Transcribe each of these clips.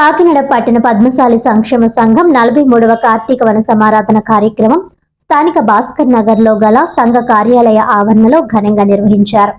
కాకినాడ పట్టణ పద్మశాలి సంక్షేమ సంఘం నలభై మూడవ కార్తీక వన సమారాధన కార్యక్రమం స్థానిక భాస్కర్ నగర్లో గల సంఘ కార్యాలయ ఆవరణలో ఘనంగా నిర్వహించారు.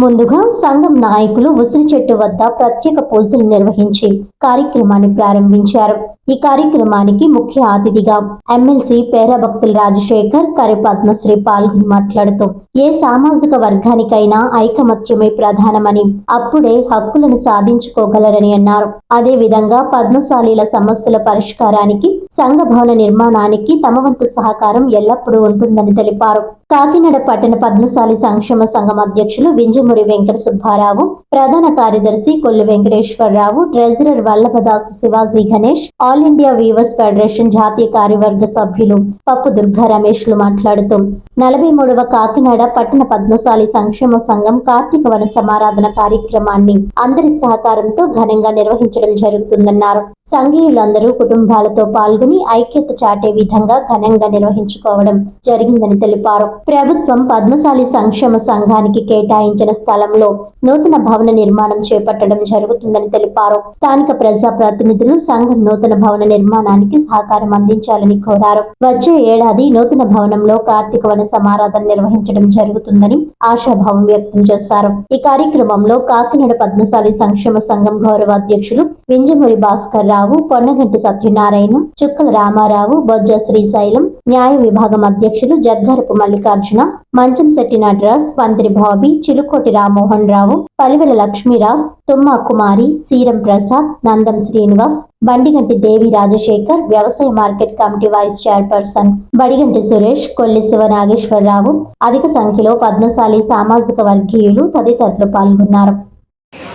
ముందుగా సంఘం నాయకులు ఉసిరి చెట్టు వద్ద ప్రత్యేక పూజలు నిర్వహించి కార్యక్రమాన్ని ప్రారంభించారు. ఈ కార్యక్రమానికి ముఖ్య అతిథిగా ఎమ్మెల్సీ పేరభక్తుల రాజశేఖర్ కరి పద్మశ్రీ పాల్గొని మాట్లాడుతూ ఏ సామాజిక వర్గానికైనా ఐకమత్యమే ప్రధానమని అప్పుడే హక్కులను సాధించుకోగలరని అన్నారు. అదే విధంగా పద్మశాలీల సమస్యల పరిష్కారానికి సంఘ భవన నిర్మాణానికి తమ వంతు సహకారం ఎల్లప్పుడూ ఉంటుందని తెలిపారు. కాకినాడ పట్టణ పద్మశాలి సంక్షేమ సంఘం అధ్యక్షులు వింజమూరి వెంకట సుబ్బారావు ప్రధాన కార్యదర్శి Kollu Venkateswararao treasurer Vallabhadasu Shivaji Ganesh all India weavers federation జాతీయ కార్యవర్గ సభ్యులు పప్పు దుర్గా రమేష్లు మాట్లాడుతూ నలభై మూడవ కాకినాడ పట్టణ పద్మశాలి సంక్షేమ సంఘం కార్తీక వన సమారాధన కార్యక్రమాన్ని అందరి సహకారంతో ఘనంగా నిర్వహించడం జరుగుతుందన్నారు. సంఘీయులందరూ కుటుంబాలతో పాల్గొని ఐక్యత చాటే విధంగా ఘనంగా నిర్వహించుకోవడం జరిగిందని తెలిపారు. ప్రభుత్వం పద్మశాలి సంక్షేమ సంఘానికి కేటాయించిన స్థలంలో నూతన భవన నిర్మాణం చేపట్టడం జరుగుతుందని తెలిపారు. స్థానిక ప్రజా ప్రతినిధులు సంఘం నూతన భవన నిర్మాణానికి సహకారం అందించాలని కోరారు. వచ్చే ఏడాది నూతన భవనంలో కార్తీక వన సమారాధన నిర్వహించడం జరుగుతుందని ఆశాభావం వ్యక్తం చేశారు. ఈ కార్యక్రమంలో కాకినాడ పద్మశాలి సంక్షేమ సంఘం గౌరవ అధ్యక్షులు వింజమూరి భాస్కర్ రావు పొన్నగంటి సత్యనారాయణ చుక్కల రామారావు బొజ్జ శ్రీశైలం న్యాయ విభాగం అధ్యక్షులు జగ్గారపు మల్లికార్జున మంచం శెట్టి నటరాజ్ పందిరి బాబీ చిలుకోటి రామ్మోహన్ రావు పలివెల లక్ష్మీరాజ్ తుమ్మా కుమారి సీరం ప్రసాద్ నందం శ్రీనివాస్ బండిగంటి దేవి రాజశేఖర్ వ్యవసాయ market committee vice chairperson Badiganti Suresh Kolli Siva Nageswararao అధిక సంఖ్యలో పద్మశాలి సామాజిక వర్గీయులు తదితరులు పాల్గొన్నారు.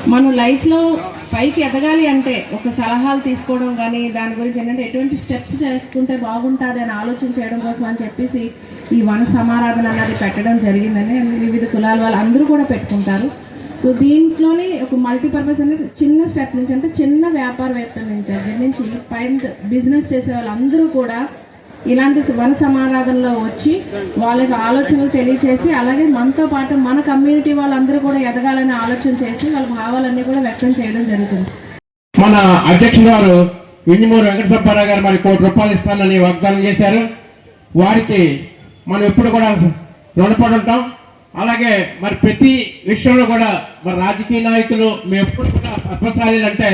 మనం లైఫ్లో పైకి ఎదగాలి అంటే ఒక సలహాలు తీసుకోవడం కానీ దాని గురించి ఏంటంటే ఎటువంటి స్టెప్స్ చేసుకుంటే బాగుంటుంది అని ఆలోచన చేయడం కోసం అని చెప్పేసి ఈ వన సమారాధన అన్నది పెట్టడం జరిగిందని వివిధ కులాల వాళ్ళు అందరూ కూడా పెట్టుకుంటారు. సో దీంట్లోనే ఒక మల్టీపర్పస్ అనేది చిన్న స్టెప్ నుంచి అంటే చిన్న వ్యాపారవేత్తల నుంచి దగ్గర నుంచి పైన బిజినెస్ చేసే వాళ్ళందరూ కూడా ఇలాంటి వన సమారాధనలో వచ్చి వాళ్ళకి ఆలోచనలు తెలియచేసి అలాగే మనతో పాటు మన కమ్యూనిటీ వాళ్ళందరూ కూడా ఎదగాలని ఆలోచన చేసి వాళ్ళ భావాలన్నీ కూడా వ్యక్తం చేయడం జరుగుతుంది. మన అధ్యక్షుడు గారు వింజమూరు వెంకట గారు మరి కోటి రూపాయలు ఇస్తానని వాగ్దానం చేశారు. వారికి మనం ఎప్పుడు కూడా రుణపడి ఉంటాం. అలాగే మరి ప్రతి విషయంలో కూడా మరి రాజకీయ నాయకులు మేము ఎప్పుడు కూడా అంటే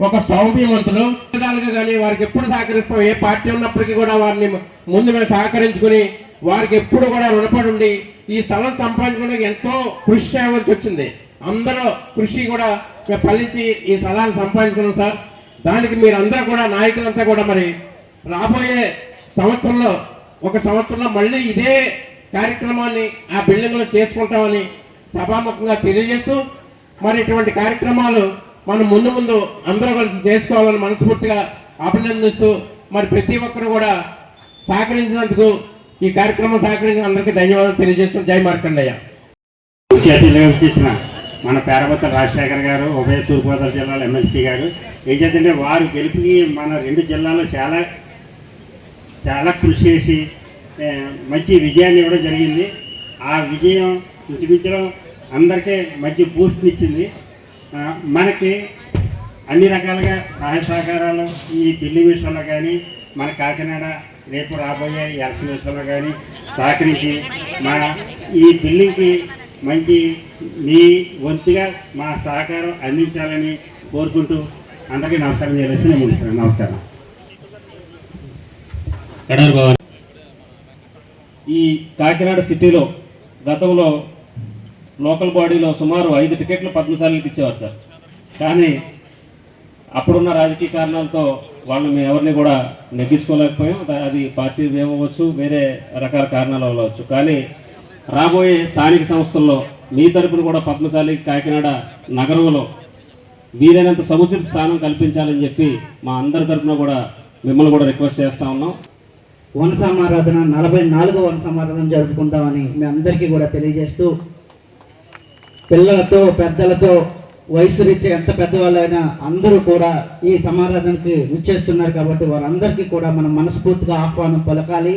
ఒక సౌమ్యవంతులు విధాలుగా కానీ వారికి ఎప్పుడు సహకరిస్తాం? ఏ పార్టీ ఉన్నప్పటికీ కూడా వారిని ముందు మేము సహకరించుకుని వారికి ఎప్పుడు కూడా రుణపడి ఉండి ఈ స్థలం సంపాదించుకోవడానికి ఎంతో కృషి చేయవలసి వచ్చింది. అందరూ కృషి కూడా మేము ఫలించి ఈ స్థలాన్ని సంపాదించుకున్నాం సార్. దానికి మీరందరూ కూడా నాయకులంతా కూడా మరి రాబోయే సంవత్సరంలో ఒక సంవత్సరంలో మళ్ళీ ఇదే కార్యక్రమాన్ని ఆ బిల్డింగ్లో చేసుకుంటామని సభాముఖంగా తెలియజేస్తూ మరి ఇటువంటి కార్యక్రమాలు మనం ముందు ముందు అందరూ కలిసి చేసుకోవాలని మనస్ఫూర్తిగా అభినందిస్తూ మరి ప్రతి ఒక్కరు కూడా సహకరించినందుకు ఈ కార్యక్రమం సహకరించిన అందరికీ ధన్యవాదాలు తెలియజేస్తూ జై మార్కండయ్య. ముఖ్య అతిథిగా చేసిన మన పేరబత్త రాజశేఖర్ గారు ఉభయ తూర్పుగోదావరి జిల్లాలో ఎమ్మెల్సీ గారు. ఏం చేద్దంటే వారు గెలిపి మన రెండు జిల్లాలో చాలా చాలా కృషి చేసి మంచి విజయాన్ని ఇవ్వడం జరిగింది. ఆ విజయం ఇంచుమించడం అందరికీ మంచి బూస్ట్ ఇచ్చింది. మనకి అన్ని రకాలుగా సహాయ సహకారాలు ఈ ఢిల్లీ విషయంలో కానీ మన కాకినాడ రేపు రాబోయే ఎలక్షన్ విషయంలో కానీ సహకరించి మన ఈ బిల్డింగ్కి మంచి మీ వంతుగా మా సహకారం అందించాలని కోరుకుంటూ అందరికీ నమస్కారం చేయాల్సి నేను. నమస్కారం ఈ కాకినాడ సిటీలో గతంలో లోకల్ బాడీలో సుమారు ఐదు టికెట్లు పద్మశాలికి ఇచ్చేవారు సార్. కానీ అప్పుడున్న రాజకీయ కారణాలతో వాళ్ళు మేము ఎవరిని కూడా నెగ్గించుకోలేకపోయాం. అది పార్టీ ఏమవచ్చు వేరే రకాల కారణాలు అవ్వచ్చు. కానీ రాబోయే స్థానిక సంస్థల్లో మీ తరపున కూడా పద్మశాలి కాకినాడ నగరంలో వీలైనంత సముచిత స్థానం కల్పించాలని చెప్పి మా అందరి తరపున కూడా మిమ్మల్ని కూడా రిక్వెస్ట్ చేస్తూ ఉన్నాం. వన సమారాధన నలభై నాలుగో వన సమారాధన జరుపుకుంటామని మీ అందరికీ కూడా తెలియజేస్తూ పిల్లలతో పెద్దలతో వయసు రీత్యా ఎంత పెద్దవాళ్ళైనా అందరూ కూడా ఈ సమారాధనకి విచ్చేస్తున్నారు కాబట్టి వారందరికీ కూడా మనం మనస్ఫూర్తిగా ఆహ్వానం పలకాలి.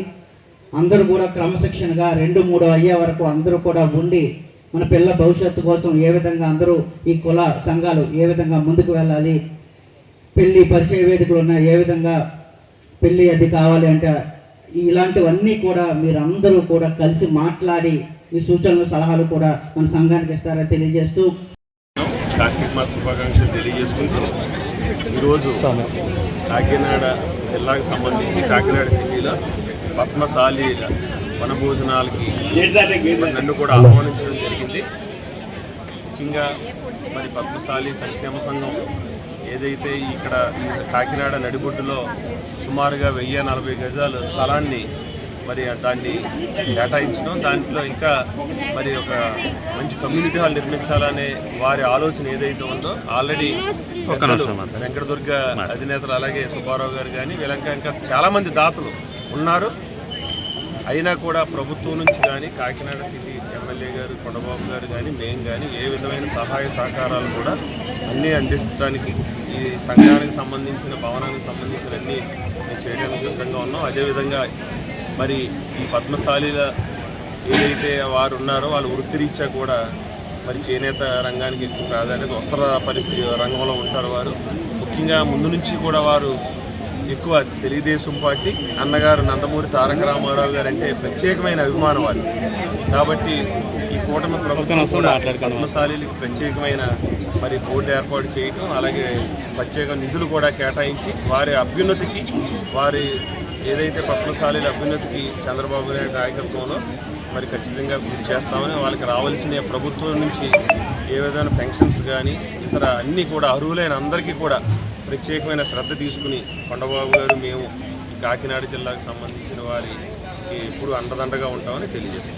అందరూ కూడా క్రమశిక్షణగా రెండు మూడు అయ్యే వరకు అందరూ కూడా ఉండి మన పిల్ల భవిష్యత్తు కోసం ఏ విధంగా అందరూ ఈ కుల సంఘాలు ఏ విధంగా ముందుకు వెళ్ళాలి పెళ్ళి పరిచయ వేదికలు ఉన్నాయి ఏ విధంగా పెళ్ళి అది కావాలి అంటే ఇలాంటివన్నీ కూడా మీరు అందరూ కూడా కలిసి మాట్లాడి మీ సూచనలు సలహాలు కూడా మన సంఘానికి ఇస్తారని తెలియజేస్తూ కార్తీక మాస శుభాకాంక్షలు తెలియజేసుకుంటూ ఈరోజు కాకినాడ జిల్లాకు సంబంధించి కాకినాడ సిటీలో పద్మశాలి వనభోజనాలకి నన్ను కూడా ఆహ్వానించడం జరిగింది. ముఖ్యంగా మరి పద్మశాలి సంక్షేమ సంఘం ఏదైతే ఇక్కడ కాకినాడ నడిబొడ్డులో సుమారుగా వెయ్యి నలభై గజాల స్థలాన్ని మరి దాన్ని కేటాయించడం దాంట్లో ఇంకా మరి ఒక మంచి కమ్యూనిటీ హాల్ నిర్మించాలనే వారి ఆలోచన ఏదైతే ఉందో ఆల్రెడీ వెంకటదుర్గ అధినేతలు అలాగే సుబ్బారావు గారు కానీ వీళ్ళంకా ఇంకా చాలామంది దాతలు ఉన్నారు. అయినా కూడా ప్రభుత్వం నుంచి కానీ కాకినాడ సిటీ ఎమ్మెల్యే గారు కొండబాబు గారు కానీ మేము కానీ ఏ విధమైన సహాయ సహకారాలు కూడా అన్నీ అందించడానికి ఈ సంఘానికి సంబంధించిన భవనానికి సంబంధించిన అన్నీ మేము చేయడానికి సిద్ధంగా ఉన్నాం. అదేవిధంగా మరి ఈ పద్మశాలిల ఏదైతే వారు ఉన్నారో వాళ్ళు వృత్తిరీత్యా కూడా మరి చేనేత రంగానికి ఎక్కువ ప్రాధాన్యత వస్త్ర పరిస్థితి రంగంలో ఉంటారు వారు. ముఖ్యంగా ముందు నుంచి కూడా వారు ఎక్కువ తెలుగుదేశం పార్టీ అన్నగారు నందమూరి తారక రామారావు గారు అంటే ప్రత్యేకమైన అభిమానం వారు. కాబట్టి ఈ కూటమి ప్రభుత్వం కూడా పద్మశాలీలకు ప్రత్యేకమైన మరి బోర్డు ఏర్పాటు చేయటం అలాగే ప్రత్యేక నిధులు కూడా కేటాయించి వారి అభ్యున్నతికి వారి ఏదైతే పద్మశాలీల అభ్యున్నతికి చంద్రబాబు నాయుడు నాయకత్వంలో మరి ఖచ్చితంగా కృషి చేస్తామని వాళ్ళకి రావాల్సిన ప్రభుత్వం నుంచి ఏ విధమైన పెన్షన్స్ కానీ ఇతర అన్నీ కూడా అర్హులైన అందరికీ కూడా ప్రత్యేకమైన శ్రద్ధ తీసుకుని కొండబాబు గారు మేము కాకినాడ జిల్లాకు సంబంధించిన వారికి ఎప్పుడు అండదండగా ఉంటామని తెలియజేస్తాం